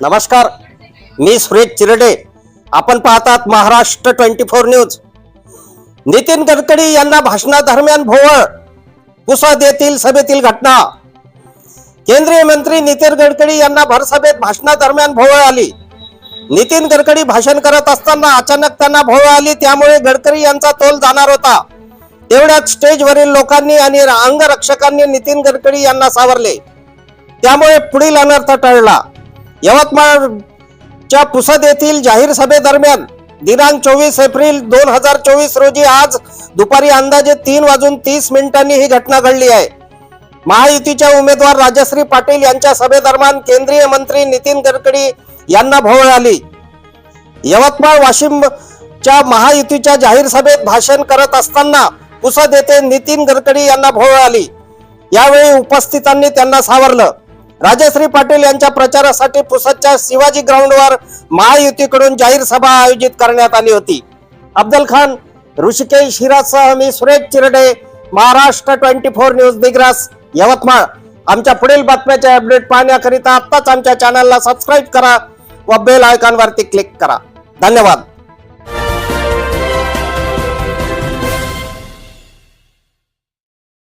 नमस्कार मी सुरेश चिरडे. आपण पाहतात Maharashtra twenty four news. Nitin Gadkari यांना भाषणादरम्यान भोवळ पुसद येथील सभेतील घटना. केंद्रीय मंत्री नितीन गडकरी यांना भरसभेत भाषणादरम्यान भोवळ आली. नितीन गडकरी भाषण करत असताना अचानक त्यांना भोवळ आली त्यामुळे गडकरी यांचा तोल जाणार होता. तेवढ्यात स्टेजवरील लोकांनी आणि अंगरक्षकांनी नितीन गडकरी यांना सावरले. त्यामुळे पुढील अनर्थ टळला. यवतमाळच्या पुसद येथील जाहीर सभेदरम्यान दिनांक चोवीस एप्रिल दोन हजार चोवीस रोजी आज दुपारी अंदाजे तीन वाजून तीस मिनिटांनी ही घटना घडली आहे. महायुतीच्या उमेदवार राजश्री पाटील यांच्या सभेदरम्यान केंद्रीय मंत्री नितीन गडकरी यांना भोवळ आली. यवतमाळ वाशिमच्या महायुतीच्या जाहीर सभेत भाषण करत असताना पुसद येथे नितीन गडकरी यांना भोवळ आली. यावेळी उपस्थितांनी त्यांना सावरलं. राजश्री पाटील यांच्या प्रचारासाठी पुसदच्या शिवाजी ग्राउंडवर महायुतीकडून जाहीर सभा आयोजित करण्यात आली होती. अब्दल खान ऋषिकेश हिरासह मी Suresh Chirde Maharashtra twenty four news Digras Yavatmal. आमच्या पुढील बातम्याचे अपडेट पाहण्याकरिता आत्ताच आमच्या चॅनलला सबस्क्राईब करा व बेल आयकॉनवरती क्लिक करा. धन्यवाद.